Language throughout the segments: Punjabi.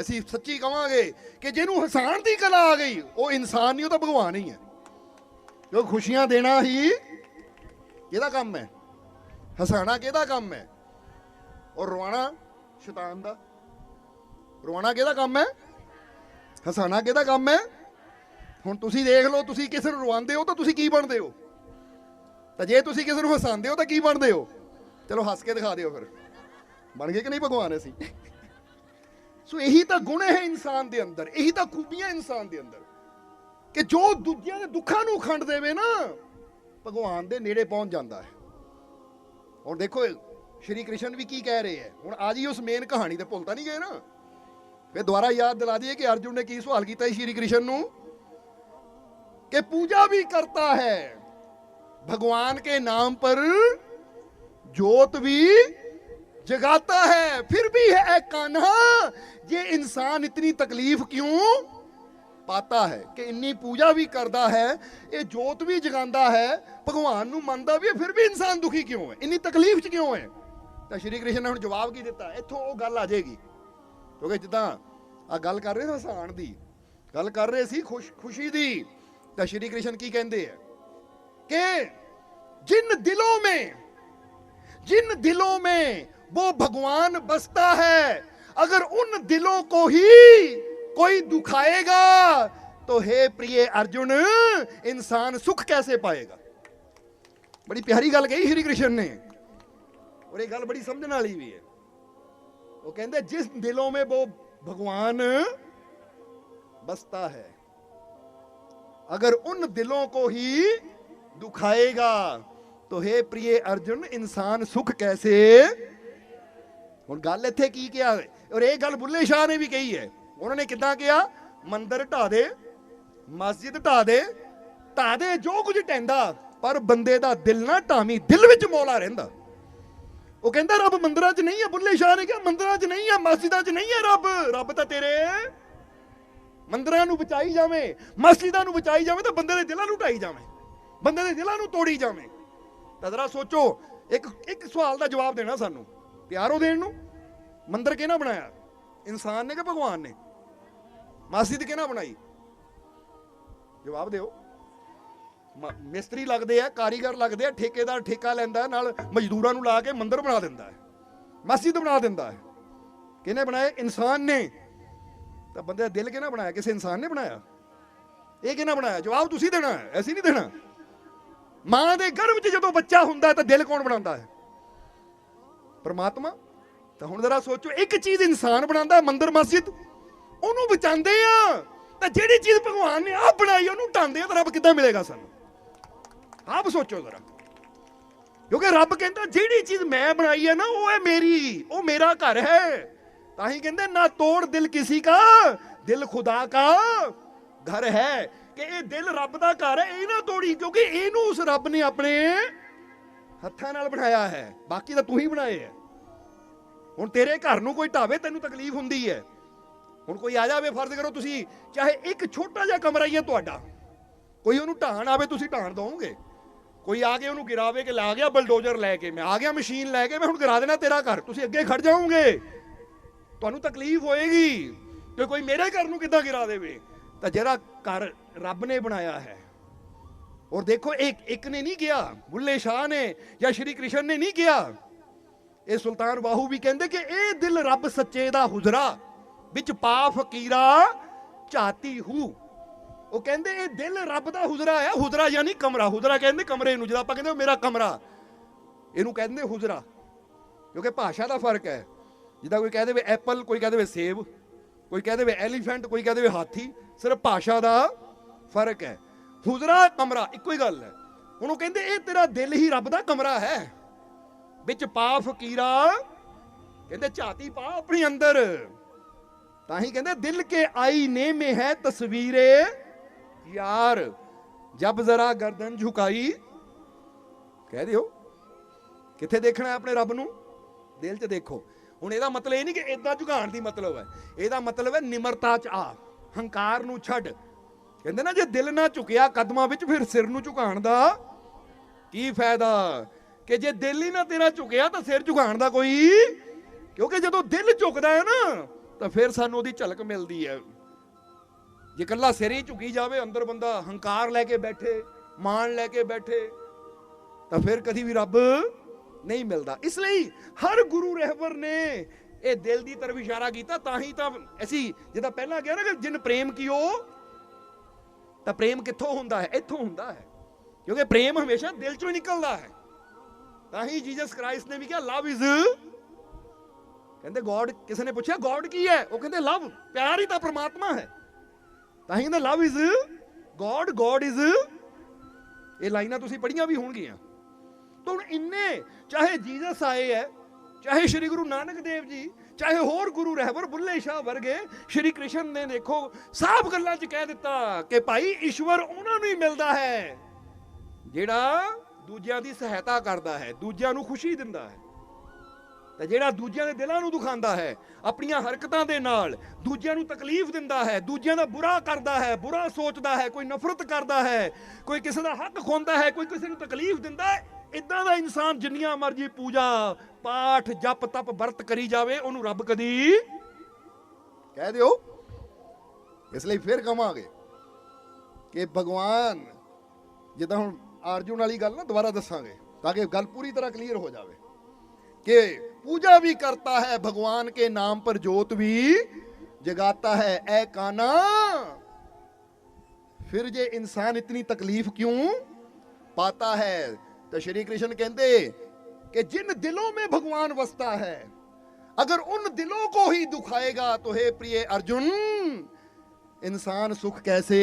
ਅਸੀਂ ਸੱਚੀ ਕਵਾਂਗੇ ਕਿ ਜਿਹਨੂੰ ਹਸਾਨ ਦੀ ਕਲਾ ਆ ਗਈ, ਉਹ ਇਨਸਾਨ ਨਹੀਂ, ਉਹ ਤਾਂ ਭਗਵਾਨ ਹੀ ਹੈ। ਜੋ ਖੁਸ਼ੀਆਂ ਦੇਣਾ ਹੀ, ਕਿਹਦਾ ਕੰਮ ਹੈ? ਹਸਾਣਾ ਕਿਹਦਾ ਕੰਮ ਹੈ? ਔਰ ਰਵਾਣਾ ਸ਼ੈਤਾਨ ਦਾ। ਰਵਾਣਾ ਕਿਹਦਾ ਕੰਮ ਹੈ? ਹਸਾਣਾ ਕਿਹਦਾ ਕੰਮ ਹੈ? ਹੁਣ ਤੁਸੀਂ ਦੇਖ ਲਓ, ਤੁਸੀਂ ਕਿਸੇ ਨੂੰ ਰਵਾਉਂਦੇ ਹੋ ਤਾਂ ਤੁਸੀਂ ਕੀ ਬਣਦੇ ਹੋ? ਤਾਂ ਜੇ ਤੁਸੀਂ ਕਿਸੇ ਨੂੰ ਹਸਾਉਂਦੇ ਹੋ ਤਾਂ ਕੀ ਬਣਦੇ ਹੋ? ਚਲੋ ਹੱਸ ਕੇ ਦਿਖਾ ਦਿਓ ਫਿਰ। ਬਣ ਗਏ ਕਿ ਨਹੀਂ ਭਗਵਾਨ ਅਸੀਂ? ਸੋ ਇਹੀ ਤਾਂ ਗੁਣ ਹੈ ਇਨਸਾਨ ਦੇ ਅੰਦਰ, ਇਹੀ ਤਾਂ ਖੂਬੀਆਂ ਇਨਸਾਨ ਦੇ ਅੰਦਰ। ਕਿ ਜੋ ਦੂਜਿਆਂ ਦੇ ਦੁੱਖਾਂ ਨੂੰ ਖੰਡ ਦੇਵੇ ਨਾ, ਭਗਵਾਨ ਦੇ ਨੇੜੇ ਪਹੁੰਚ ਜਾਂਦਾ ਹੈ। ਔਰ ਦੇਖੋ, ਸ਼੍ਰੀ ਕ੍ਰਿਸ਼ਨ ਵੀ ਕੀ ਕਹਿ ਰਹੇ ਹੈ? ਹੁਣ ਆ ਜੀ ਉਸ ਮੇਨ ਕਹਾਣੀ ਤੇ ਭੁੱਲਤਾ ਨਹੀਂ ਗਏ ਨਾ? ਫੇ ਦੁਬਾਰਾ ਯਾਦ ਦਿਲਾ ਦਈਏ ਕਿ ਅਰਜੁਨ ਨੇ ਕੀ ਸਵਾਲ ਕੀਤਾ ਸੀ ਸ਼੍ਰੀ ਕ੍ਰਿਸ਼ਨ ਨੂੰ? ਕਿ ਪੂਜਾ ਵੀ ਕਰਤਾ ਹੈ, ਭਗਵਾਨ ਕੇ ਨਾਮ ਪਰ ਜੋਤ ਵੀ जगाता है फिर भी है ऐ कान्हा ये इंसान इतनी तकलीफ क्यों ਪਾਤਾ ਹੈ ਕਿ ਇੰਨੀ ਪੂਜਾ ਵੀ ਕਰਦਾ ਹੈ ਇਹ ਜੋਤ ਵੀ ਜਗਾਉਂਦਾ ਹੈ ਭਗਵਾਨ ਨੂੰ ਮੰਨਦਾ ਵੀ ਹੈ ਫਿਰ ਵੀ ਇਨਸਾਨ ਦੁਖੀ ਕਿਉਂ ਹੈ ਇੰਨੀ ਤਕਲੀਫ ਚ ਕਿਉਂ ਹੈ ਤਾਂ ਸ਼੍ਰੀ ਕ੍ਰਿਸ਼ਨ ਨੇ ਹੁਣ ਜਵਾਬ ਕੀ ਦਿੱਤਾ ਇੱਥੋਂ ਉਹ ਗੱਲ ਆ ਜਾਏਗੀ ਕਿਉਂਕਿ ਜਿੱਦਾਂ ਆ ਗੱਲ ਕਰ ਰਹੇ ਸੀ ਹਸਾਨ ਦੀ ਗੱਲ ਕਰ ਰਹੇ ਸੀ ਖੁਸ਼ ਖੁਸ਼ੀ ਦੀ ਤਾਂ ਸ਼੍ਰੀ ਕ੍ਰਿਸ਼ਨ ਕੀ ਕਹਿੰਦੇ ਆ ਕਿ जिन दिलों में जिन दिलों में वो भगवान बसता है। अगर उन दिलों को ही कोई दुखाएगा तो हे प्रिय अर्जुन, इंसान सुख कैसे पाएगा? बड़ी प्यारी गल कही श्री कृष्ण ने, और ये गल बड़ी समझने वाली भी है। वो कहते जिस दिलों में वो भगवान बसता है, अगर उन दिलों को ही दुखाएगा तो हे प्रिय अर्जुन, इंसान सुख कैसे ਹੁਣ ਗੱਲ ਇੱਥੇ ਕੀ ਕਿਹਾ? ਹੈ? ਔਰ ਇਹ ਗੱਲ ਬੁੱਲੇ ਸ਼ਾਹ ਨੇ ਵੀ ਕਹੀ ਹੈ। ਉਹਨਾਂ ਨੇ ਕਿੱਦਾਂ ਕਿਹਾ? ਮੰਦਰ ਢਾ ਦੇ, ਮਸਜਿਦ ਢਾ ਦੇ ਢਾ ਦੇ ਜੋ ਕੁਝ ਟੈਂਦਾ ਪਰ ਬੰਦੇ ਦਾ ਦਿਲ ਨਾ ਢਾਵੀਂ, ਦਿਲ ਵਿੱਚ ਮੌਲਾ ਰਹਿੰਦਾ। ਉਹ ਕਹਿੰਦਾ, ਰੱਬ ਮੰਦਰਾਂ 'ਚ ਨਹੀਂ ਹੈ ਬੁੱਲੇ ਸ਼ਾਹ ਨੇ ਕਿਹਾ, ਮੰਦਰਾਂ 'ਚ ਨਹੀਂ ਹੈ ਮਸਜਿਦਾਂ 'ਚ ਨਹੀਂ ਹੈ ਰੱਬ। ਰੱਬ ਤਾਂ ਤੇਰੇ ਮੰਦਰਾਂ ਨੂੰ ਬਚਾਈ ਜਾਵੇ। ਮਸਜਿਦਾਂ ਨੂੰ ਬਚਾਈ ਜਾਵੇ ਤਾਂ ਬੰਦੇ ਦੇ ਦਿਲਾਂ ਨੂੰ ਢਾਈ ਜਾਵੇ। ਬੰਦੇ ਦੇ ਦਿਲਾਂ ਨੂੰ ਤੋੜੀ ਜਾਵੇ। ਤਾਂ ਜ਼ਰਾ ਸੋਚੋ, ਇੱਕ ਇੱਕ ਸਵਾਲ ਦਾ ਜਵਾਬ ਦੇਣਾ ਸਾਨੂੰ। ਪਿਆਰੋ ਦੇਣ ਨੂੰ ਮੰਦਰ ਕਿਹਨਾਂ ਬਣਾਇਆ? ਇਨਸਾਨ ਨੇ ਕਿ ਭਗਵਾਨ ਨੇ? ਮਸਜਿਦ ਕਿਹਨਾਂ ਬਣਾਈ? ਜਵਾਬ ਦਿਓ। ਮਿਸਤਰੀ ਲੱਗਦੇ ਆ, ਕਾਰੀਗਰ ਲੱਗਦੇ ਆ, ਠੇਕੇਦਾਰ ਠੇਕਾ ਲੈਂਦਾ, ਨਾਲ ਮਜ਼ਦੂਰਾਂ ਨੂੰ ਲਾ ਕੇ ਮੰਦਰ ਬਣਾ ਦਿੰਦਾ ਹੈ। ਮਸਜਿਦ ਬਣਾ ਦਿੰਦਾ ਹੈ। ਕਿਹਨੇ ਬਣਾਏ? ਇਨਸਾਨ ਨੇ। ਤਾਂ ਬੰਦੇ ਦਾ ਦਿਲ ਕਿਹਨਾਂ ਬਣਾਇਆ? ਕਿਸੇ ਇਨਸਾਨ ਨੇ ਬਣਾਇਆ? ਇਹ ਕਿਹਨਾਂ ਬਣਾਇਆ? ਜਵਾਬ ਤੁਸੀਂ ਦੇਣਾ ਹੈ ਐਸੀ ਨਹੀਂ ਦੇਣਾ। ਮਾਂ ਦੇ ਗਰਭ 'ਚ ਜਦੋਂ ਬੱਚਾ ਹੁੰਦਾ ਤਾਂ ਦਿਲ ਕੌਣ ਬਣਾਉਂਦਾ ਹੈ? ਪਰਮਾਤਮਾ? ਤਾਂ ਹੁਣ ਜ਼ਰਾ ਸੋਚੋ, ਇੱਕ ਚੀਜ਼ ਇਨਸਾਨ ਬਣਾਉਂਦਾ ਮੰਦਰ ਮਸਜਿਦ। ਉਹਨੂੰ ਬਚਾਉਂਦੇ ਆ। ਤਾਂ ਜਿਹੜੀ ਚੀਜ਼ ਭਗਵਾਨ ਨੇ ਆਪ ਬਣਾਈ, ਉਹਨੂੰ ਢਾਂਦੇ ਆ ਤਾਂ ਰੱਬ ਕਿੱਦਾਂ ਮਿਲੇਗਾ ਸਾਨੂੰ? ਆਪ ਸੋਚੋ ਜ਼ਰਾ। ਕਿਉਂਕਿ ਰੱਬ ਕਹਿੰਦਾ, ਜਿਹੜੀ ਚੀਜ਼ ਮੈਂ ਬਣਾਈ ਹੈ ਨਾ, ਉਹ ਹੈ ਮੇਰੀ, ਉਹ ਮੇਰਾ ਘਰ ਹੈ। ਤਾਂ ਹੀ ਕਹਿੰਦੇ, ਨਾ ਤੋੜ ਦਿਲ ਕਿਸੇ ਦਾ ਦਿਲ ਖੁਦਾ ਦਾ ਘਰ ਹੈ। ਕਿ ਇਹ ਦਿਲ ਰੱਬ ਦਾ ਘਰ ਹੈ, ਇਹ ਨਾ ਤੋੜੀ, ਕਿਉਂਕਿ ਇਹਨੂੰ ਉਸ ਰੱਬ ਨੇ ਆਪਣੇ ਹੱਥਾਂ ਨਾਲ ਬਣਾਇਆ ਹੈ। ਬਾਕੀ ਤਾਂ ਤੂੰ ਹੀ ਬਣਾਏ ਹੈ। ਹੁਣ ਤੇਰੇ ਘਰ ਨੂੰ ਕੋਈ ਢਾਵੇ ਤੈਨੂੰ ਤਕਲੀਫ ਹੁੰਦੀ ਹੈ। ਹੁਣ ਕੋਈ ਆ ਜਾਵੇ, ਫਰਜ਼ ਕਰੋ ਤੁਸੀਂ ਚਾਹੇ ਇੱਕ ਛੋਟਾ ਜਿਹਾ ਕਮਰਾ ਹੀ ਹੈ ਤੁਹਾਡਾ। ਕੋਈ ਉਹਨੂੰ ਢਾਣ ਆਵੇ, ਤੁਸੀਂ ਢਾਣ ਦੋਗੇ ਕੋਈ ਆ ਕੇ ਉਹਨੂੰ ਗਿਰਾਵੇ ਕਿ ਲਾ ਗਿਆ ਬਲਡੋਜ਼ਰ ਲੈ ਕੇ, ਮੈਂ ਆ ਗਿਆ ਮਸ਼ੀਨ ਲੈ ਕੇ, ਮੈਂ ਹੁਣ ਗਿਰਾ ਦੇਣਾ ਤੇਰਾ ਘਰ, ਤੁਸੀਂ ਅੱਗੇ ਖੜ ਜਾਓਗੇ। ਤੁਹਾਨੂੰ ਤਕਲੀਫ ਹੋਏਗੀ ਕਿ ਕੋਈ ਮੇਰੇ ਘਰ ਨੂੰ ਕਿੱਦਾਂ ਗਿਰਾ ਦੇਵੇ। ਤਾਂ ਜਿਹੜਾ ਘਰ ਰੱਬ ਨੇ ਬਣਾਇਆ ਹੈ। ਔਰ ਦੇਖੋ ਇੱਕ ਇੱਕ ਨੇ ਨਹੀਂ ਕਿਹਾ ਬੁੱਲੇ ਸ਼ਾਹ ਨੇ ਜਾਂ ਸ਼੍ਰੀ ਕ੍ਰਿਸ਼ਨ ਨੇ ਨਹੀਂ ਕਿਹਾ। ਇਹ ਸੁਲਤਾਨ ਬਾਹੂ ਵੀ ਕਹਿੰਦੇ ਕਿ ਇਹ ਦਿਲ ਰੱਬ ਸੱਚੇ ਦਾ ਹੁਜ਼ਰਾ, ਵਿੱਚ ਪਾ ਫਕੀਰਾ ਝਾਤੀ ਹੂ। ਉਹ ਕਹਿੰਦੇ ਇਹ ਦਿਲ ਰੱਬ ਦਾ ਹੁਜ਼ਰਾ ਹੈ ਹੁਜ਼ਰਾ ਯਾਨੀ ਕਮਰਾ। ਹੁਜ਼ਰਾ ਕਹਿੰਦੇ ਕਮਰੇ ਨੂੰ, ਜਦੋਂ ਆਪਾਂ ਕਹਿੰਦੇ ਮੇਰਾ ਕਮਰਾ। ਇਹਨੂੰ ਕਹਿੰਦੇ ਹੁਜ਼ਰਾ, ਕਿਉਂਕਿ ਭਾਸ਼ਾ ਦਾ ਫ਼ਰਕ ਹੈ। ਜਿੱਦਾਂ ਕੋਈ ਕਹਿ ਦੇਵੇ ਐਪਲ ਕੋਈ ਕਹਿ ਦੇਵੇ ਸੇਬ, ਕੋਈ ਕਹਿ ਦੇਵੇ ਐਲੀਫੈਂਟ ਕੋਈ ਕਹਿ ਦੇਵੇ ਹਾਥੀ, ਸਿਰਫ ਭਾਸ਼ਾ ਦਾ ਫ਼ਰਕ ਹੈ। ਹੁਜ਼ਰਾ ਕਮਰਾ, ਇੱਕੋ ਹੀ ਗੱਲ ਹੈ। ਹੁਣ ਉਹ ਕਹਿੰਦੇ ਇਹ ਤੇਰਾ ਦਿਲ ਹੀ ਰੱਬ ਦਾ ਕਮਰਾ ਹੈ। ਵਿੱਚ ਪਾ ਫਕੀਰਾ। ਕਹਿੰਦੇ ਝਾਤੀ ਪਾ ਆਪਣੀ ਅੰਦਰ। ਤਾਂ ਹੀ ਕਹਿੰਦੇ ਦਿਲ ਕੇ ਆਈ ਨੇ ਮੇ ਹੈ ਤਸਵੀਰੇ। ਯਾਰ, ਜਬ ਜ਼ਰਾ ਗਰਦਨ ਝੁਕਾਈ। ਕਹਿ ਦਿਓ, ਕਿੱਥੇ ਦੇਖਣਾ ਆਪਣੇ ਰੱਬ ਨੂੰ? ਦਿਲ 'ਚ ਦੇਖੋ। ਹੁਣ ਇਹਦਾ ਮਤਲਬ ਇਹ ਨਹੀਂ ਕਿ ਇਦਾਂ ਝੁਕਾਉਣ ਦੀ ਮਤਲਬ ਹੈ। ਇਹਦਾ ਮਤਲਬ ਹੈ ਨਿਮਰਤਾ 'ਚ ਆ, ਹੰਕਾਰ ਨੂੰ ਛੱਡ। ਕਹਿੰਦੇ ਨਾ ਜੇ ਦਿਲ ਨਾ ਝੁਕਿਆ ਕਦਮਾਂ ਵਿੱਚ ਫਿਰ ਸਿਰ ਨੂੰ ਝੁਕਾਉਣ ਦਾ ਕੀ ਫਾਇਦਾ? ਕਿ ਜੇ ਦਿਲ ਹੀ ਨਾ ਤੇਰਾ ਝੁਕਿਆ ਤਾਂ ਸਿਰ ਝੁਕਾਣ ਦਾ ਕੋਈ? ਕਿਉਂਕਿ ਜਦੋਂ ਦਿਲ ਝੁਕਦਾ ਹੈ ਨਾ, ਤਾਂ ਫਿਰ ਸਾਨੂੰ ਉਹਦੀ ਝਲਕ ਮਿਲਦੀ ਹੈ। ਜੇ ਕੱਲਾ ਸਿਰ ਹੀ ਝੁਕੀ ਜਾਵੇ, ਅੰਦਰ ਬੰਦਾ ਹੰਕਾਰ ਲੈ ਕੇ ਬੈਠੇ, ਮਾਣ ਲੈ ਕੇ ਬੈਠੇ, ਤਾਂ ਫਿਰ ਕਦੀ ਵੀ ਰੱਬ ਨਹੀਂ ਮਿਲਦਾ। ਇਸ ਲਈ ਹਰ ਗੁਰੂ ਰਹਿਬਰ ਨੇ ਇਹ ਦਿਲ ਦੀ ਤਰਫ ਇਸ਼ਾਰਾ ਕੀਤਾ, ਤਾਂ ਹੀ ਤਾਂ ਅਸੀਂ ਜਿੱਦਾਂ ਪਹਿਲਾਂ ਕਿਹਾ ਨਾ ਕਿ ਜਿਨ ਪ੍ਰੇਮ ਕੀਓ, ਤਾਂ ਪ੍ਰੇਮ ਕਿੱਥੋਂ ਹੁੰਦਾ ਹੈ? ਇੱਥੋਂ ਹੁੰਦਾ ਹੈ। ਕਿਉਂਕਿ ਪ੍ਰੇਮ ਹਮੇਸ਼ਾ ਦਿਲ ਚੋਂ ਹੀ ਨਿਕਲਦਾ ਹੈ। ਤਾਂ ਹੀ ਜੀਸਸ ਕ੍ਰਾਈਸਟ ਨੇ ਵੀ ਕਿਹਾ ਲਵ ਇਜ਼ ਕਹਿੰਦੇ ਗੋਡ ਕਿਸੇ ਨੇ ਪੁੱਛਿਆ ਗੋਡ ਕੀ ਹੈ? ਉਹ ਕਹਿੰਦੇ ਲਵ ਪਿਆਰ ਹੀ ਤਾਂ ਪ੍ਰਮਾਤਮਾ ਹੈ। ਤਾਂ ਹੀ ਕਹਿੰਦੇ love is God God is ਇਹ ਲਾਈਨਾਂ ਤੁਸੀਂ ਪੜ੍ਹੀਆਂ ਵੀ ਹੋਣਗੀਆਂ। ਤਾਂ ਹੁਣ ਇੰਨੇ, ਚਾਹੇ ਜੀਸਸ ਆਏ ਹੈ, ਚਾਹੇ ਸ੍ਰੀ ਗੁਰੂ ਨਾਨਕ ਦੇਵ ਜੀ, ਚਾਹੇ ਹੋਰ ਗੁਰੂ ਰਹਿਬਰ ਬੁੱਲੇ ਸ਼ਾਹ ਵਰਗੇ, ਸ੍ਰੀ ਕ੍ਰਿਸ਼ਨ ਨੇ ਦੇਖੋ, ਸਾਫ਼ ਗੱਲਾਂ 'ਚ ਕਹਿ ਦਿੱਤਾ ਕਿ ਭਾਈ ਈਸ਼ਵਰ ਉਹਨਾਂ ਨੂੰ ਹੀ ਮਿਲਦਾ ਹੈ, ਜਿਹੜਾ ਦੂਜਿਆਂ ਦੀ ਸਹਾਇਤਾ ਕਰਦਾ ਹੈ, ਦੂਜਿਆਂ ਨੂੰ ਖੁਸ਼ੀ ਦਿੰਦਾ ਹੈ। ਤੇ ਜਿਹੜਾ ਦੂਜਿਆਂ ਦੇ ਦਿਲਾਂ ਨੂੰ ਦੁਖਾਉਂਦਾ ਹੈ, ਆਪਣੀਆਂ ਹਰਕਤਾਂ ਦੇ ਨਾਲ ਦੂਜਿਆਂ ਨੂੰ ਤਕਲੀਫ ਦਿੰਦਾ ਹੈ, ਦੂਜਿਆਂ ਦਾ ਬੁਰਾ ਕਰਦਾ ਹੈ, ਬੁਰਾ ਸੋਚਦਾ ਹੈ, ਕੋਈ ਨਫ਼ਰਤ ਕਰਦਾ ਹੈ, ਕੋਈ ਕਿਸੇ ਦਾ ਹੱਕ ਖੋਂਦਾ ਹੈ, ਕੋਈ ਕਿਸੇ ਨੂੰ ਤਕਲੀਫ ਦਿੰਦਾ ਹੈ ਇਦਾਂ ਦਾ ਇਨਸਾਨ ਜਿੰਨੀਆਂ ਮਰਜ਼ੀ ਪੂਜਾ, ਪਾਠ, ਜਪ, ਤਪ, ਵਰਤ ਕਰੀ ਜਾਵੇ, ਉਹਨੂੰ ਰੱਬ ਕਦੀ ਕਹਿ ਦਿਓ। ਇਸ ਲਈ ਫਿਰ ਕਵਾਂਗੇ ਕਿ ਭਗਵਾਨ ਜਿੱਦਾਂ ਹੁਣ ਅਰਜੁਨ ਵਾਲੀ ਗੱਲ ਨਾ ਦੁਬਾਰਾ ਦੱਸਾਂਗੇ ਤਾਂ ਕਿ ਗੱਲ ਪੂਰੀ ਤਰ੍ਹਾਂ ਕਲੀਅਰ ਹੋ ਜਾਵੇ कि पूजा भी करता है भगवान के नाम पर जोत भी जगाता है ए काना फिर जे इंसान इतनी तकलीफ क्यों पाता है तो श्री कृष्ण कहते कि जिन दिलों में भगवान बसता है अगर उन दिलों को ही दुखाएगा तो हे प्रिय अर्जुन इंसान सुख कैसे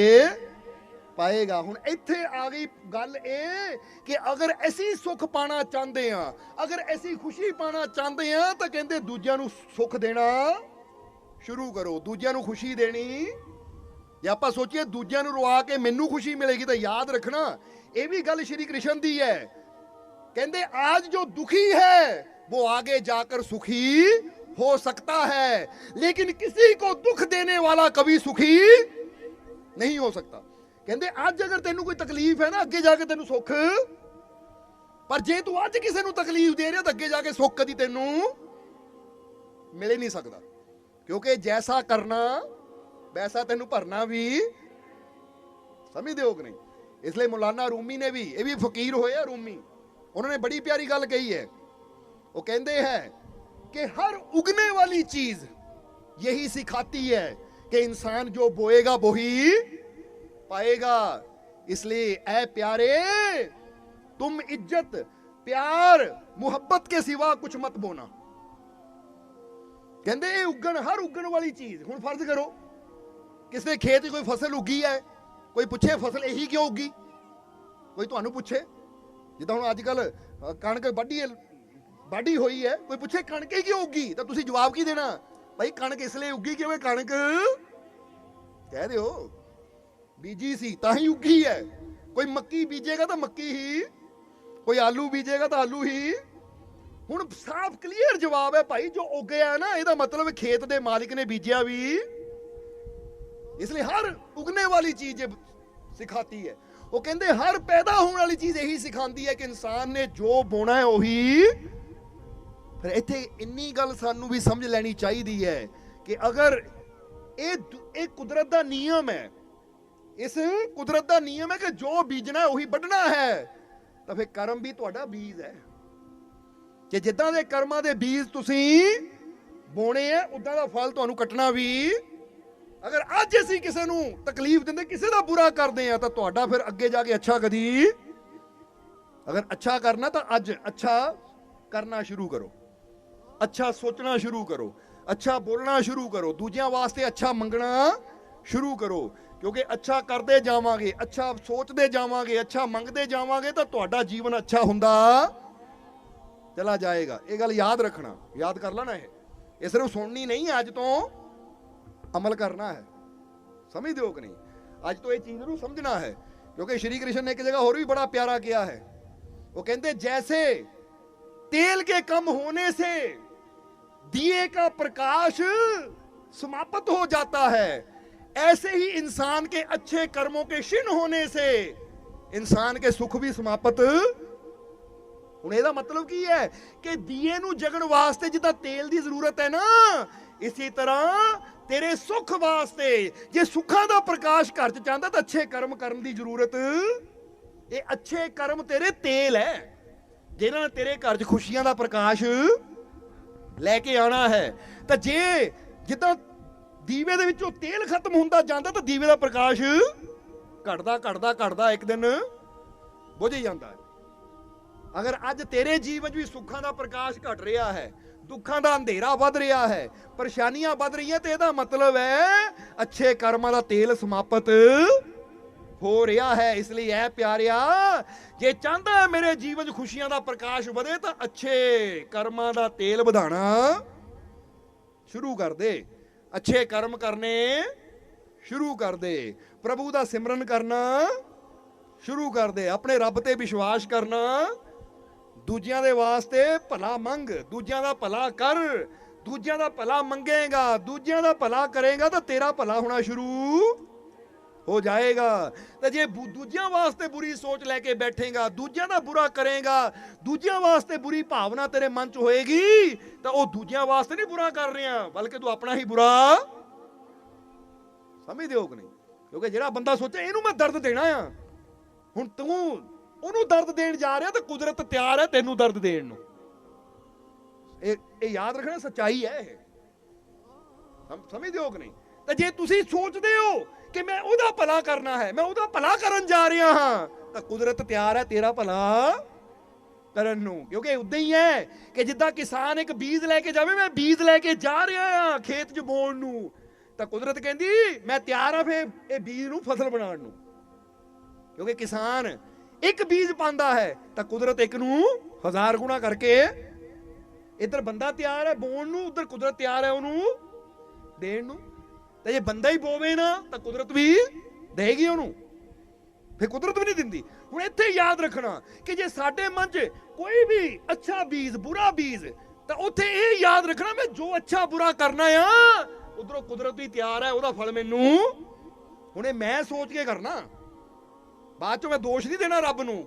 ਪਾਏਗਾ ਹੁਣ ਇੱਥੇ ਆ ਗਈ ਗੱਲ ਇਹ ਕਿ ਅਗਰ ਅਸੀਂ ਸੁੱਖ ਪਾਣਾ ਚਾਹੁੰਦੇ ਆ ਅਗਰ ਅਸੀਂ ਖੁਸ਼ੀ ਪਾਣਾ ਚਾਹੁੰਦੇ ਆ ਤਾਂ ਕਹਿੰਦੇ ਦੂਜਿਆਂ ਨੂੰ ਸੁੱਖ ਦੇਣਾ ਸ਼ੁਰੂ ਕਰੋ ਦੂਜਿਆਂ ਨੂੰ ਖੁਸ਼ੀ ਦੇਣੀ ਜੇ ਆਪਾਂ ਸੋਚੀਏ ਦੂਜਿਆਂ ਨੂੰ ਰਵਾ ਕੇ ਮੈਨੂੰ ਖੁਸ਼ੀ ਮਿਲੇਗੀ ਤਾਂ ਯਾਦ ਰੱਖਣਾ ਇਹ ਵੀ ਗੱਲ ਸ਼੍ਰੀ ਕ੍ਰਿਸ਼ਨ ਦੀ ਹੈ ਕਹਿੰਦੇ आज जो दुखी है वो आगे जाकर सुखी हो सकता है लेकिन किसी को दुख देने वाला कभी सुखी नहीं हो सकता ਕਹਿੰਦੇ ਅੱਜ ਅਗਰ ਤੈਨੂੰ ਕੋਈ ਤਕਲੀਫ ਹੈ ਨਾ ਅੱਗੇ ਜਾ ਕੇ ਤੈਨੂੰ ਸੁੱਖ ਪਰ ਜੇ ਤੂੰ ਅੱਜ ਕਿਸੇ ਨੂੰ ਤਕਲੀਫ ਦੇ ਰਿਹਾ ਤਾਂ ਅੱਗੇ ਜਾ ਕੇ ਸੁੱਖ ਕਦੀ ਤੈਨੂੰ ਮਿਲ ਹੀ ਨਹੀਂ ਸਕਦਾ ਕਿਉਂਕਿ ਜੈਸਾ ਕਰਨਾ ਵੈਸਾ ਤੈਨੂੰ ਭਰਨਾ ਵੀ ਸਮਝਦੇ ਹੋ ਕਿ ਨਹੀਂ ਇਸ ਲਈ ਮੌਲਾਨਾ ਰੂਮੀ ਨੇ ਵੀ ਇਹ ਵੀ ਫਕੀਰ ਹੋਏ ਆ ਰੂਮੀ ਉਹਨਾਂ ਨੇ ਬੜੀ ਪਿਆਰੀ ਗੱਲ ਕਹੀ ਹੈ ਉਹ ਕਹਿੰਦੇ ਹੈ ਕਿ ਹਰ ਉਗਨੇ ਵਾਲੀ ਚੀਜ਼ यही सिखाती है कि इंसान जो बोएगा वो ही पाएगा इसलिए ऐ प्यारे तुम इज्जत प्यार ਮੁਹੱਬਤ ਕੇ ਸਿਵਾ ਕੁਝ ਮਤ ਬੋਨਾ ਕਹਿੰਦੇ ਇਹ ਉਗਣ ਹਰ ਉਗਣ ਵਾਲੀ ਚੀਜ਼ ਹੁਣ ਫਰਜ਼ ਕਰੋ ਕਿਸੇ ਦੇ ਖੇਤ 'ਚ ਕੋਈ ਫਸਲ ਉੱਗੀ ਹੈ ਕੋਈ ਪੁੱਛੇ ਫਸਲ ਇਹੀ ਕਿਉਂ ਉੱਗੀ ਕੋਈ ਤੁਹਾਨੂੰ ਪੁੱਛੇ ਜਿੱਦਾਂ ਹੁਣ ਅੱਜ ਕੱਲ ਕਣਕ ਵੱਢੀ ਹੈ- ਵਾਢੀ ਹੋਈ ਹੈ ਕੋਈ ਪੁੱਛੇ ਕਣਕ ਹੀ ਕਿਉਂ ਉੱਗੀ ਤਾਂ ਤੁਸੀਂ ਜਵਾਬ ਕੀ ਦੇਣਾ ਭਾਈ ਕਣਕ ਇਸ ਲਈ ਉੱਗੀ ਕਿਵੇਂ ਕਣਕ ਕਹਿ ਦਿਓ ਬੀਜੀ ਸੀ, ਤਾਂ ਹੀ ਉੱਗੀ ਹੈ। ਕੋਈ ਮੱਕੀ ਬੀਜੇਗਾ ਤਾਂ ਮੱਕੀ ਹੀ। ਕੋਈ ਆਲੂ ਬੀਜੇਗਾ ਤਾਂ ਆਲੂ ਹੀ। ਹੁਣ ਸਾਫ਼ ਕਲੀਅਰ ਜਵਾਬ ਹੈ ਭਾਈ, ਜੋ ਉੱਗਿਆ ਨਾ, ਇਹਦਾ ਮਤਲਬ ਖੇਤ ਦੇ ਮਾਲਿਕ ਨੇ ਬੀਜਿਆ ਵੀ। ਇਸ ਲਈ ਹਰ ਉਗਨੇ ਵਾਲੀ ਚੀਜ਼ ਸਿਖਾਤੀ ਹੈ। ਉਹ ਕਹਿੰਦੇ ਹਰ ਪੈਦਾ ਹੋਣ ਵਾਲੀ ਚੀਜ਼ ਇਹੀ ਸਿਖਾਉਂਦੀ ਹੈ ਕਿ ਇਨਸਾਨ ਨੇ ਜੋ ਬੋਣਾ ਹੈ ਉਹੀ। ਫਿਰ ਇੱਥੇ ਇੰਨੀ ਗੱਲ ਸਾਨੂੰ ਵੀ ਸਮਝ ਲੈਣੀ ਚਾਹੀਦੀ ਹੈ ਕਿ ਅਗਰ ਇਹ ਇਹ ਕੁਦਰਤ ਦਾ ਨਿਯਮ ਹੈ ਇਸ ਕੁਦਰਤ ਦਾ ਨਿਯਮ ਹੈ ਕਿ ਜੋ ਬੀਜਣਾ ਹੈ ਉਹੀ ਵੱਢਣਾ ਹੈ। ਤਾਂ ਫਿਰ ਕਰਮ ਵੀ ਤੁਹਾਡਾ ਬੀਜ ਹੈ। ਕਿ ਜਿੱਦਾਂ ਦੇ ਕਰਮਾਂ ਦੇ ਬੀਜ ਤੁਸੀਂ ਬੋਣੇ ਆ ਉਦਾਂ ਦਾ ਫਲ ਤੁਹਾਨੂੰ ਕੱਟਣਾ ਵੀ। ਅਗਰ ਅੱਜ ਅਸੀਂ ਕਿਸੇ ਨੂੰ ਤਕਲੀਫ ਦਿੰਦੇ, ਕਿਸੇ ਦਾ ਬੁਰਾ ਕਰਦੇ ਆ ਤਾਂ ਤੁਹਾਡਾ ਫਿਰ ਅੱਗੇ ਜਾ ਕੇ ਅੱਛਾ ਕਦੀ। ਅਗਰ ਅੱਛਾ ਕਰਨਾ ਤਾਂ ਅੱਜ ਅੱਛਾ ਕਰਨਾ ਸ਼ੁਰੂ ਕਰੋ। ਅੱਛਾ ਸੋਚਣਾ ਸ਼ੁਰੂ ਕਰੋ। ਅੱਛਾ ਬੋਲਣਾ ਸ਼ੁਰੂ ਕਰੋ। ਦੂਜਿਆਂ ਵਾਸਤੇ ਅੱਛਾ ਮੰਗਣਾ ਸ਼ੁਰੂ ਕਰੋ। ਕਿਉਂਕਿ ਅੱਛਾ ਕਰਦੇ ਜਾਵਾਂਗੇ ਅੱਛਾ ਸੋਚਦੇ ਜਾਵਾਂਗੇ ਅੱਛਾ ਮੰਗਦੇ ਜਾਵਾਂਗੇ ਤਾਂ ਤੁਹਾਡਾ ਜੀਵਨ ਅੱਛਾ ਹੁੰਦਾ ਚਲਾ ਜਾਏਗਾ ਇਹ ਗੱਲ ਯਾਦ ਰੱਖਣਾ ਯਾਦ ਕਰ ਲੈਣਾ ਇਹ ਇਹ ਸਿਰਫ ਸੁਣਨੀ ਨਹੀਂ ਹੈ, ਅੱਜ ਤੋਂ ਅਮਲ ਕਰਨਾ ਹੈ ਸਮਝਦੇ ਹੋ ਕਿ ਨਹੀਂ ਅੱਜ ਤੋਂ ਇਹ ਚੀਜ਼ ਨੂੰ ਸਮਝਣਾ ਹੈ ਕਿਉਂਕਿ ਸ਼੍ਰੀ ਕ੍ਰਿਸ਼ਨ ਨੇ ਇੱਕ ਜਗ੍ਹਾ ਹੋਰ ਵੀ ਬੜਾ ਪਿਆਰਾ ਕਿਹਾ ਹੈ ਉਹ ਕਹਿੰਦੇ ਜੈਸੇ तेल के कम होने से दिए का प्रकाश समाप्त हो जाता है ऐसे ही इंसान के अच्छे कर्मों के क्षीण होने से इंसान के सुख भी समाप्त ਹੁਣ ਇਹਦਾ ਮਤਲਬ ਕੀ ਹੈ ਕਿ ਦੀਏ ਨੂੰ ਜਗਣ ਵਾਸਤੇ ਜਿੱਦਾਂ ਤੇਲ ਦੀ ਜ਼ਰੂਰਤ ਹੈ ਨਾ ਇਸੇ ਤਰ੍ਹਾਂ ਤੇਰੇ ਸੁੱਖ ਵਾਸਤੇ ਜੇ ਸੁੱਖਾਂ ਦਾ ਪ੍ਰਕਾਸ਼ ਘਰ ਚ ਚਾਹੁੰਦਾ ਤਾਂ ਅੱਛੇ ਕਰਮ ਕਰਨ ਦੀ ਜ਼ਰੂਰਤ ਇਹ ਅੱਛੇ ਕਰਮ ਤੇਰੇ ਤੇਲ ਹੈ ਜਿਨ੍ਹਾਂ ਨਾਲ ਤੇਰੇ ਘਰ 'ਚ ਖੁਸ਼ੀਆਂ ਦਾ ਪ੍ਰਕਾਸ਼ ਲੈ ਕੇ ਆਣਾ ਹੈ ਤਾਂ ਜੇ ਜਿੱਦਾਂ ਦੀਵੇ ਦੇ ਵਿੱਚੋਂ ਤੇਲ ਖਤਮ ਹੁੰਦਾ ਜਾਂਦਾ ਤਾਂ ਦੀਵੇ ਦਾ ਪ੍ਰਕਾਸ਼ ਘਟਦਾ ਘਟਦਾ ਘਟਦਾ ਇੱਕ ਦਿਨ ਬੁਝ ਹੀ ਜਾਂਦਾ ਹੈ। ਅਗਰ ਅੱਜ ਤੇਰੇ ਜੀਵਨ 'ਚ ਵੀ ਸੁੱਖਾਂ ਦਾ ਪ੍ਰਕਾਸ਼ ਘਟ ਰਿਹਾ ਹੈ, ਦੁੱਖਾਂ ਦਾ ਅੰਧੇਰਾ ਵੱਧ ਰਿਹਾ ਹੈ, ਪਰੇਸ਼ਾਨੀਆਂ ਵੱਧ ਰਹੀਆਂ ਤੇ ਇਹਦਾ ਮਤਲਬ ਹੈ ਅੱਛੇ ਕਰਮਾਂ ਦਾ ਤੇਲ ਸਮਾਪਤ ਹੋ ਰਿਹਾ ਹੈ। ਇਸ ਲਈ ਐ ਪਿਆਰਿਆ, ਜੇ ਚਾਹੁੰਦਾ ਹੈ ਮੇਰੇ ਜੀਵਨ 'ਚ ਖੁਸ਼ੀਆਂ ਦਾ ਪ੍ਰਕਾਸ਼ ਵਧੇ ਤਾਂ ਅੱਛੇ ਕਰਮਾਂ ਦਾ ਤੇਲ ਵਧਾਣਾ ਸ਼ੁਰੂ ਕਰ ਦੇ। ਅੱਛੇ ਕਰਮ ਕਰਨੇ ਸ਼ੁਰੂ ਕਰ ਦੇ। ਪ੍ਰਭੂ ਦਾ ਸਿਮਰਨ ਕਰਨਾ ਸ਼ੁਰੂ ਕਰ ਦੇ। ਆਪਣੇ ਰੱਬ ਤੇ ਵਿਸ਼ਵਾਸ ਕਰਨਾ ਦੂਜਿਆਂ ਦੇ ਵਾਸਤੇ ਭਲਾ ਮੰਗ। ਦੂਜਿਆਂ ਦਾ ਭਲਾ ਕਰ। ਦੂਜਿਆਂ ਦਾ ਭਲਾ ਮੰਗੇਗਾ। ਦੂਜਿਆਂ ਦਾ ਭਲਾ ਕਰੇਗਾ ਤਾਂ ਤੇਰਾ ਭਲਾ ਹੋਣਾ ਸ਼ੁਰੂ ਹੋ ਜਾਏਗਾ। ਤੇ ਜੇ ਦੂਜਿਆਂ ਵਾਸਤੇ ਬੁਰੀ ਸੋਚ ਲੈ ਕੇ ਬੈਠੇਗਾ, ਦੂਜਿਆਂ ਦਾ ਬੁਰਾ ਕਰੇਗਾ, ਦੂਜਿਆਂ ਵਾਸਤੇ ਬੁਰੀ ਭਾਵਨਾ ਤੇਰੇ ਮਨ 'ਚ ਹੋਏਗੀ, ਤਾਂ ਉਹ ਦੂਜਿਆਂ ਵਾਸਤੇ ਨਹੀਂ ਬੁਰਾ ਕਰ ਰਿਹਾ, ਬਲਕਿ ਤੂੰ ਆਪਣਾ ਹੀ ਬੁਰਾ ਸਮਝਦੇ ਹੋ ਕਿ ਨਹੀਂ? ਕਿਉਂਕਿ ਜਿਹੜਾ ਬੰਦਾ ਸੋਚੇ, ਇਹਨੂੰ ਮੈਂ ਦਰਦ ਦੇਣਾ ਆ। ਹੁਣ ਤੂੰ ਉਹਨੂੰ ਦਰਦ ਦੇਣ ਜਾ ਰਿਹਾ, ਤੇ ਕੁਦਰਤ ਤਿਆਰ ਹੈ ਤੈਨੂੰ ਦਰਦ ਦੇਣ ਨੂੰ। ਇਹ ਇਹ ਯਾਦ ਰੱਖਣਾ ਸੱਚਾਈ ਹੈ ਇਹ। ਸਮਝਦੇ ਹੋ ਕਿ ਨਹੀਂ? ਤੇ ਜੇ ਤੁਸੀਂ ਸੋਚਦੇ ਹੋ ਕਿ ਮੈਂ ਉਹਦਾ ਭਲਾ ਕਰਨਾ ਹੈ, ਮੈਂ ਉਹਦਾ ਭਲਾ ਕਰਨ ਜਾ ਰਿਹਾ ਹਾਂ। ਤਾਂ ਕੁਦਰਤ ਤਿਆਰ ਹੈ ਤੇਰਾ ਭਲਾ ਕਰਨ ਨੂੰ। ਕਿਉਂਕਿ ਉਦਾਂ ਹੀ ਹੈ ਕਿ ਜਿੱਦਾਂ ਕਿਸਾਨ ਇੱਕ ਬੀਜ ਲੈ ਕੇ ਜਾਵੇ, ਮੈਂ ਬੀਜ ਲੈ ਕੇ ਜਾ ਰਿਹਾ ਹਾਂ ਖੇਤ 'ਚ ਬੋਣ ਨੂੰ। ਤਾਂ ਕੁਦਰਤ ਕਹਿੰਦੀ, ਮੈਂ ਤਿਆਰ ਹਾਂ ਫੇ ਇਹ ਬੀਜ ਨੂੰ ਫਸਲ ਬਣਾਉਣ ਨੂੰ। ਕਿਉਂਕਿ ਕਿਸਾਨ ਇੱਕ ਬੀਜ ਪਾਉਂਦਾ ਹੈ, ਤਾਂ ਕੁਦਰਤ ਇੱਕ ਨੂੰ ਹਜ਼ਾਰ ਗੁਣਾ ਕਰਕੇ ਇੱਧਰ ਬੰਦਾ ਤਿਆਰ ਹੈ ਬੋਣ ਨੂੰ, ਉਧਰ ਕੁਦਰਤ ਤਿਆਰ ਹੈ ਉਹਨੂੰ ਦੇਣ ਨੂੰ। ਤੇ ਜੇ ਬੰਦਾ ਹੀ ਬੋਵੇ ਨਾ, ਤਾਂ ਕੁਦਰਤ ਵੀ ਦੇਗੀ ਉਹਨੂੰ। ਫਿਰ ਕੁਦਰਤ ਵੀ ਨਹੀਂ ਦਿੰਦੀ। ਹੁਣ ਇੱਥੇ ਯਾਦ ਰੱਖਣਾ ਕਿ ਜੇ ਸਾਡੇ ਮਨ 'ਚ ਕੋਈ ਵੀ ਅੱਛਾ ਬੀਜ, ਬੁਰਾ ਬੀਜ, ਤਾਂ ਉੱਥੇ ਇਹ ਯਾਦ ਰੱਖਣਾ ਮੈਂ ਜੋ ਅੱਛਾ ਬੁਰਾ ਕਰਨਾ ਆ, ਉਧਰੋਂ ਕੁਦਰਤ ਵੀ ਤਿਆਰ ਹੈ ਉਹਦਾ ਫਲ ਮੈਨੂੰ ਹੁਣੇ ਮੈਂ ਸੋਚ ਕੇ ਕਰਨਾ। ਬਾਅਦ ਚ ਮੈਂ ਦੋਸ਼ ਨਹੀਂ ਦੇਣਾ ਰੱਬ ਨੂੰ।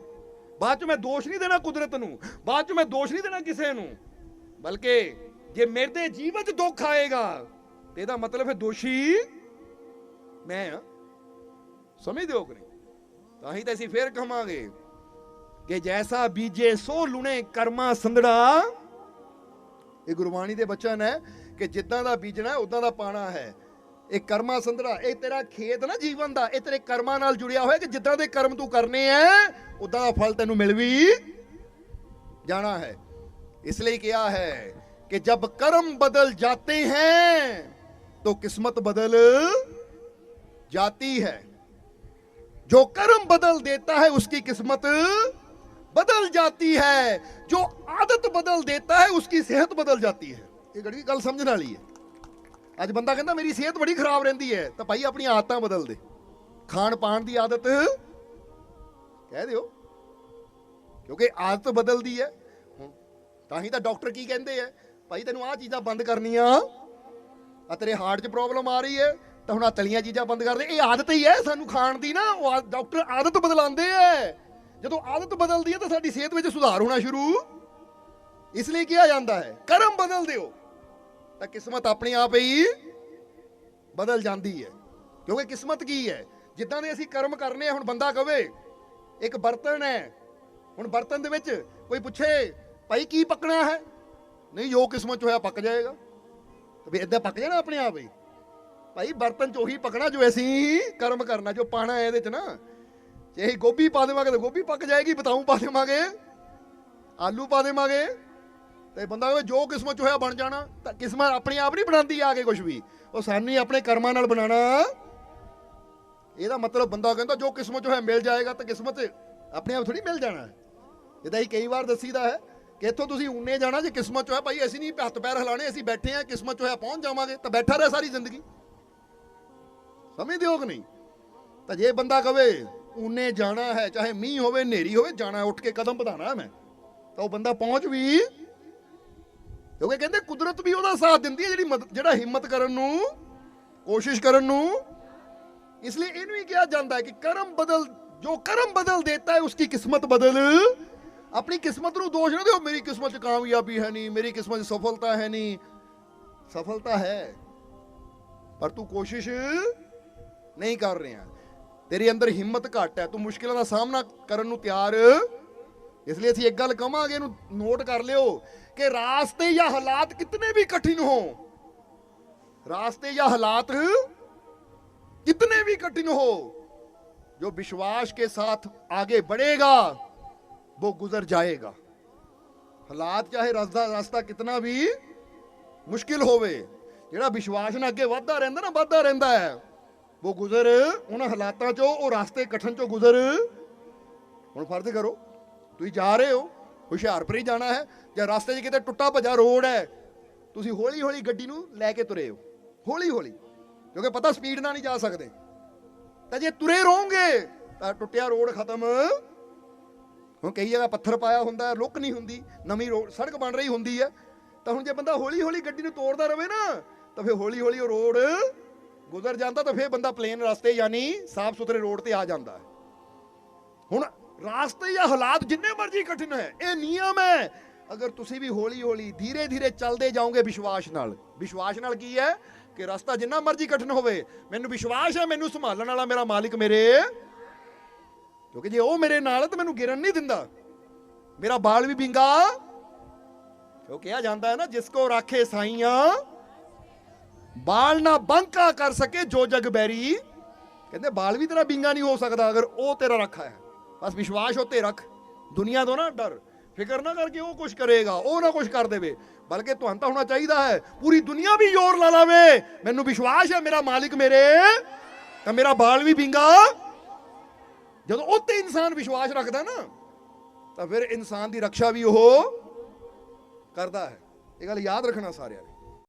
ਬਾਅਦ ਚ ਮੈਂ ਦੋਸ਼ ਨਹੀਂ ਦੇਣਾ ਕੁਦਰਤ ਨੂੰ। ਬਾਅਦ ਚ ਮੈਂ ਦੋਸ਼ ਨਹੀਂ ਦੇਣਾ ਕਿਸੇ ਨੂੰ। ਬਲਕਿ ਜੇ ਮੇਰੇ ਦੇ ਜੀਵਨ 'ਚ ਦੁੱਖ ਆਏਗਾ ਤੇ ਇਹਦਾ ਮਤਲਬ ਹੈ ਦੋਸ਼ੀ ਮੈਂ ਆ। ਸਮਝਦੇ ਹੋ ਕਿ ਤਾਂ ਹੀ ਤਾਂ ਅਸੀਂ ਫੇਰ ਕਹਾਂਗੇ ਕਿ ਜੈਸਾ ਬੀਜੇ ਸੋ ਲੁਣੇ ਕਰਮਾ ਸੰਧੜਾ। ਇਹ ਗੁਰਬਾਣੀ ਦੇ ਬਚਨ ਹੈ ਕਿ ਜਿੱਦਾਂ ਦਾ ਬੀਜਣਾ ਉਦਾਂ ਦਾ ਪਾਣਾ ਹੈ। ਇਹ ਕਰਮਾ ਸੰਧੜਾ, ਇਹ ਤੇਰਾ ਖੇਤ ਨਾ ਜੀਵਨ ਦਾ, ਇਹ ਤੇਰੇ ਕਰਮਾਂ ਨਾਲ ਜੁੜਿਆ ਹੋਇਆ ਕਿ ਜਿੱਦਾਂ ਦੇ ਕਰਮ ਤੂੰ ਕਰਨੇ ਐ ਉਦਾਂ ਦਾ ਫਲ ਤੈਨੂੰ ਮਿਲ ਵੀ ਜਾਣਾ ਹੈ। ਇਸ ਲਈ ਕਿਹਾ ਹੈ ਕਿ ਜਬ ਕਰਮ ਬਦਲ ਜਾਤੇ ਹੈ तो किस्मत बदल जाती है जो कर्म बदल देता है उसकी किस्मत बदल जाती है जो आदत बदल देता है उसकी सेहत बदल जाती है ਇਹ ਗੜੀ ਗੱਲ ਸਮਝਣ ਵਾਲੀ ਹੈ ਅੱਜ ਬੰਦਾ ਕਹਿੰਦਾ ਮੇਰੀ ਸਿਹਤ ਬੜੀ ਖਰਾਬ ਰਹਿੰਦੀ ਹੈ ਤਾਂ ਭਾਈ ਆਪਣੀਆਂ ਆਦਤਾਂ ਬਦਲ ਦੇ ਖਾਣ ਪਾਣ ਦੀ ਆਦਤ ਕਹਿ ਦਿਓ ਕਿਉਂਕਿ ਆਦਤ ਬਦਲਦੀ ਹੈ ਹੁਣ ਤਾਂ ਹੀ ਤਾਂ ਡਾਕਟਰ ਕੀ ਕਹਿੰਦੇ ਆ ਭਾਈ ਤੈਨੂੰ ਆਹ ਚੀਜ਼ਾਂ ਬੰਦ ਕਰਨੀਆਂ ਆ ਤੇਰੇ ਹਾਰਟ 'ਚ ਪ੍ਰੋਬਲਮ ਆ ਰਹੀ ਹੈ, ਤਾਂ ਹੁਣ ਆ ਤਲੀਆਂ ਚੀਜ਼ਾਂ ਬੰਦ ਕਰ ਦੇ। ਇਹ ਆਦਤ ਹੀ ਹੈ ਸਾਨੂੰ ਖਾਣ ਦੀ ਨਾ। ਉਹ ਆ- ਡਾਕਟਰ ਆਦਤ ਬਦਲਾਉਂਦੇ ਐ ਜਦੋਂ ਆਦਤ ਬਦਲਦੀ ਹੈ ਤਾਂ ਸਾਡੀ ਸਿਹਤ ਵਿੱਚ ਸੁਧਾਰ ਹੋਣਾ ਸ਼ੁਰੂ। ਇਸ ਲਈ ਕਿਹਾ ਜਾਂਦਾ ਹੈ, ਕਰਮ ਬਦਲ ਦਿਓ। ਤਾਂ ਕਿਸਮਤ ਆਪਣੇ ਆਪ ਹੀ ਬਦਲ ਜਾਂਦੀ ਹੈ। ਕਿਉਂਕਿ ਕਿਸਮਤ ਕੀ ਹੈ? ਜਿੱਦਾਂ ਦੇ ਅਸੀਂ ਕਰਮ ਕਰਨੇ ਆ, ਹੁਣ ਬੰਦਾ ਕਵੇ, ਇੱਕ ਬਰਤਨ ਹੈ। ਹੁਣ ਬਰਤਨ ਦੇ ਵਿੱਚ ਕੋਈ ਪੁੱਛੇ, ਭਾਈ ਕੀ ਪੱਕਣਾ ਹੈ? ਨਹੀਂ, ਜੋ ਕਿਸਮਤ ਚ ਹੋਇਆ ਪੱਕ ਜਾਏਗਾ। ਵੀ ਇਦਾਂ ਪੱਕ ਜਾਣਾ ਆਪਣੇ ਆਪ ਹੀ। ਭਾਈ ਬਰਤਨ ਚ ਉਹੀ ਪਕਣਾ ਜੋ ਅਸੀਂ ਕਰਮ ਕਰਨਾ, ਜੋ ਪਾਣਾ ਹੈ ਇਹਦੇ ਚ ਨਾ। ਜੇ ਅਸੀਂ ਗੋਭੀ ਪਾ ਦੇਵਾਂਗੇ ਤਾਂ ਗੋਭੀ ਪੱਕ ਜਾਏਗੀ ਬਤਾਉ ਪਾ ਦੇਵਾਂਗੇ, ਆਲੂ ਪਾ ਦੇਵਾਂਗੇ। ਤੇ ਬੰਦਾ ਕਹੇ ਜੋ ਕਿਸਮਤ ਚ ਹੋਇਆ ਬਣ ਜਾਣਾ, ਤਾਂ ਕਿਸਮਤ ਆਪਣੇ ਆਪ ਨਹੀਂ ਬਣਾਉਂਦੀ ਆ ਕੇ ਕੁਝ ਵੀ। ਉਹ ਸਾਨੂੰ ਹੀ ਆਪਣੇ ਕਰਮਾਂ ਨਾਲ ਬਣਾਉਣਾ। ਇਹਦਾ ਮਤਲਬ ਬੰਦਾ ਕਹਿੰਦਾ ਜੋ ਕਿਸਮਤ ਚ ਹੋਇਆ ਮਿਲ ਜਾਏਗਾ, ਤਾਂ ਕਿਸਮਤ ਆਪਣੇ ਆਪ ਥੋੜੀ ਮਿਲ ਜਾਣਾ। ਜਿੱਦਾਂ ਹੀ ਕਈ ਵਾਰ ਦੱਸੀਦਾ ਹੈ। ਇੱਥੋਂ ਤੁਸੀਂ ਉਨੇ ਜਾਣਾ ਜੇ ਕਿਸਮਤ ਚ ਹੋਇਆ ਭਾਈ, ਅਸੀਂ ਨਹੀਂ ਹੱਥ ਪੈਰ ਹਿਲਾਣੇ ਅਸੀਂ ਬੈਠੇ ਆ ਕਿਸਮਤ ਚ ਹੋਇਆ ਪਹੁੰਚ ਜਾਵਾਂਗੇ, ਤਾਂ ਬੈਠਾ ਰਹੇ ਸਾਰੀ ਜ਼ਿੰਦਗੀ। ਸਮਝਦੇ ਹੋ ਕਿ ਨਹੀਂ? ਤਾਂ ਜੇ ਬੰਦਾ ਕਵੇ, ਉਨੇ ਜਾਣਾ ਹੈ, ਚਾਹੇ ਮੀਂਹ ਹੋਵੇ, ਹਨੇਰੀ ਹੋਵੇ, ਜਾਣਾ, ਉੱਠ ਕੇ ਕਦਮ ਵਧਾਣਾ ਮੈਂ। ਤਾਂ ਉਹ ਬੰਦਾ ਪਹੁੰਚ ਵੀ, ਕਿਉਂਕਿ ਕਹਿੰਦੇ ਕੁਦਰਤ ਵੀ ਉਹਦਾ ਸਾਥ ਦਿੰਦੀ ਹੈ ਜਿਹੜੀ ਜਿਹੜਾ ਹਿੰਮਤ ਕਰਨ ਨੂੰ, ਕੋਸ਼ਿਸ਼ ਕਰਨ ਨੂੰ। ਇਸ ਲਈ ਇਹਨੂੰ ਹੀ ਕਿਹਾ ਜਾਂਦਾ ਹੈ ਕਿ ਕਰਮ ਬਦਲ, ਜੋ ਕਰਮ ਬਦਲ ਦੇਤਾ ਹੈ ਉਸकी ਕਿਸਮਤ ਬਦਲ। ਆਪਣੀ ਕਿਸਮਤ ਨੂੰ ਦੋਸ਼ ਨਾ ਦਿਓ ਮੇਰੀ ਕਿਸਮਤ 'ਚ ਕਾਮਯਾਬੀ ਹੈ ਨਹੀਂ ਮੇਰੀ ਕਿਸਮਤ 'ਚ ਸਫਲਤਾ ਹੈ ਨਹੀਂ ਸਫਲਤਾ ਹੈ ਪਰ ਤੂੰ ਕੋਸ਼ਿਸ਼ ਨਹੀਂ ਕਰ ਰਿਹਾ ਤੇਰੇ ਅੰਦਰ ਹਿੰਮਤ ਘੱਟ ਹੈ ਤੂੰ ਮੁਸ਼ਕਿਲਾਂ ਦਾ ਸਾਹਮਣਾ ਕਰਨ ਨੂੰ ਤਿਆਰ ਇਸ ਲਈ ਅਸੀਂ ਇੱਕ ਗੱਲ ਕਵਾਂਗੇ ਇਹਨੂੰ ਨੋਟ ਕਰ ਲਿਓ ਕਿ ਰਾਸਤੇ ਜਾਂ ਹਾਲਾਤ ਕਿਤਨੇ ਵੀ ਕਠਿਨ ਹੋ रास्ते या हालात कितने भी कठिन हो जो विश्वास के साथ आगे बढ़ेगा वो गुजर जाएगा ਹਾਲਾਤ ਚਾਹੇ ਰਸਤਾ ਰਸਤਾ ਕਿਤਨਾ ਵੀ ਮੁਸ਼ਕਿਲ ਹੋਵੇ ਜਿਹੜਾ ਵਿਸ਼ਵਾਸ ਨਾਲ ਅੱਗੇ ਵਧਦਾ ਰਹਿੰਦਾ ਨਾ ਵਧਦਾ ਰਹਿੰਦਾ ਹੈ ਉਹ ਗੁਜ਼ਰ ਉਹਨਾਂ ਹਾਲਾਤਾਂ ਚੋਂ ਉਹ ਰਸਤੇ ਕਠਨ ਚੋਂ ਗੁਜ਼ਰ ਹੁਣ ਫਰਜ਼ ਕਰੋ ਤੁਸੀਂ ਜਾ ਰਹੇ ਹੋ ਹੁਸ਼ਿਆਰਪੁਰ ਹੀ ਜਾਣਾ ਹੈ ਜਾਂ ਰਸਤੇ 'ਚ ਕਿਤੇ ਟੁੱਟਾ ਭੱਜਾ ਰੋਡ ਹੈ ਤੁਸੀਂ ਹੌਲੀ ਹੌਲੀ ਗੱਡੀ ਨੂੰ ਲੈ ਕੇ ਤੁਰੇ ਹੋ ਹੌਲੀ ਹੌਲੀ ਕਿਉਂਕਿ ਪਤਾ ਸਪੀਡ ਨਾਲ ਨਹੀਂ ਜਾ ਸਕਦੇ ਤਾਂ ਜੇ ਤੁਰੇ ਰਹੋਗੇ ਤਾਂ ਟੁੱਟਿਆ ਰੋਡ ਖਤਮ ਹੁਣ ਕਈ ਜਗ੍ਹਾ ਪੱਥਰ ਪਾਇਆ ਹੁੰਦਾ ਲੁੱਕ ਨਹੀਂ ਹੁੰਦੀ, ਨਵੀਂ ਸੜਕ ਬਣ ਰਹੀ ਹੁੰਦੀ ਹੈ। ਤਾਂ ਹੁਣ ਜੇ ਬੰਦਾ ਹੌਲੀ ਹੌਲੀ ਗੱਡੀ ਨੂੰ ਤੋੜਦਾ ਰਵੇ ਨਾ, ਤਾਂ ਫਿਰ ਹੌਲੀ ਹੌਲੀ ਉਹ ਰੋਡ ਗੁਜ਼ਰ ਜਾਂਦਾ ਤਾਂ ਫਿਰ ਬੰਦਾ ਪਲੇਨ ਰਸਤੇ ਯਾਨੀ ਸਾਫ਼ ਸੁਥਰੇ ਰੋਡ ਤੇ ਆ ਜਾਂਦਾ ਹੈ। ਹੁਣ ਰਾਸਤੇ ਜਾਂ ਹਾਲਾਤ ਜਿੰਨੇ ਮਰਜ਼ੀ ਕਠਿਨ ਹੈ, ਇਹ ਨਿਯਮ ਹੈ। ਅਗਰ ਤੁਸੀਂ ਵੀ ਹੌਲੀ ਹੌਲੀ ਧੀਰੇ ਧੀਰੇ ਚੱਲਦੇ ਜਾਓਗੇ ਵਿਸ਼ਵਾਸ ਨਾਲ। ਵਿਸ਼ਵਾਸ ਨਾਲ ਕੀ ਹੈ? ਕਿ ਰਸਤਾ ਜਿੰਨਾ ਮਰਜ਼ੀ ਕਠਿਨ ਹੋਵੇ, ਮੈਨੂੰ ਵਿਸ਼ਵਾਸ ਹੈ, ਮੈਨੂੰ ਸੰਭਾਲਣ ਵਾਲਾ ਮੇਰਾ ਮਾਲਿਕ ਮੇਰੇ ਕਿਉਂਕਿ ਜੇ ਉਹ ਮੇਰੇ ਨਾਲ ਹੈ ਤਾਂ ਮੈਨੂੰ ਗਿਰਨ ਨਹੀਂ ਦਿੰਦਾ। ਮੇਰਾ ਬਾਲ ਵੀ ਬਿੰਗਾ। ਉਹ ਕਿਹਾ ਜਾਂਦਾ ਹੈ ਨਾ, ਜਿਸ ਕੋ ਰਾਖੇ ਸਾਈਆਂ, ਬਾਲ ਨਾ ਬੰਕਾ ਕਰ ਸਕੇ ਜੋ ਜਗ ਬੈਰੀ। ਕਹਿੰਦੇ ਬਾਲ ਵੀ ਤੇਰਾ ਬਿੰਗਾ ਨਹੀਂ ਹੋ ਸਕਦਾ ਅਗਰ ਉਹ ਤੇਰਾ ਰੱਖਾ ਹੈ। ਬਸ ਵਿਸ਼ਵਾਸ ਉੱਤੇ ਰੱਖ। ਦੁਨੀਆ ਤੋਂ ਨਾ ਡਰ। ਫਿਕਰ ਨਾ ਕਰਕੇ ਉਹ ਕੁਝ ਕਰੇਗਾ, ਉਹ ਨਾ ਕੁਝ ਕਰ ਦੇਵੇ। ਬਲਕਿ ਤੁਹਾਨੂੰ ਤਾਂ ਹੋਣਾ ਚਾਹੀਦਾ ਹੈ, ਪੂਰੀ ਦੁਨੀਆ ਵੀ ਜ਼ੋਰ ਲਾ ਲਾਵੇ। ਮੈਨੂੰ ਵਿਸ਼ਵਾਸ ਹੈ ਮੇਰਾ ਮਾਲਿਕ ਮੇਰੇ, ਤਾਂ ਮੇਰਾ ਬਾਲ ਵੀ ਬਿੰਗਾ। ਜਦੋਂ ਉਹ ਤੇ ਇਨਸਾਨ ਵਿਸ਼ਵਾਸ ਰੱਖਦਾ ਨਾ, ਤਾਂ ਫਿਰ ਇਨਸਾਨ ਦੀ ਰੱਖਿਆ ਵੀ ਉਹ ਕਰਦਾ ਹੈ। ਇਹ ਗੱਲ ਯਾਦ ਰੱਖਣਾ ਸਾਰਿਆਂ ਨੇ।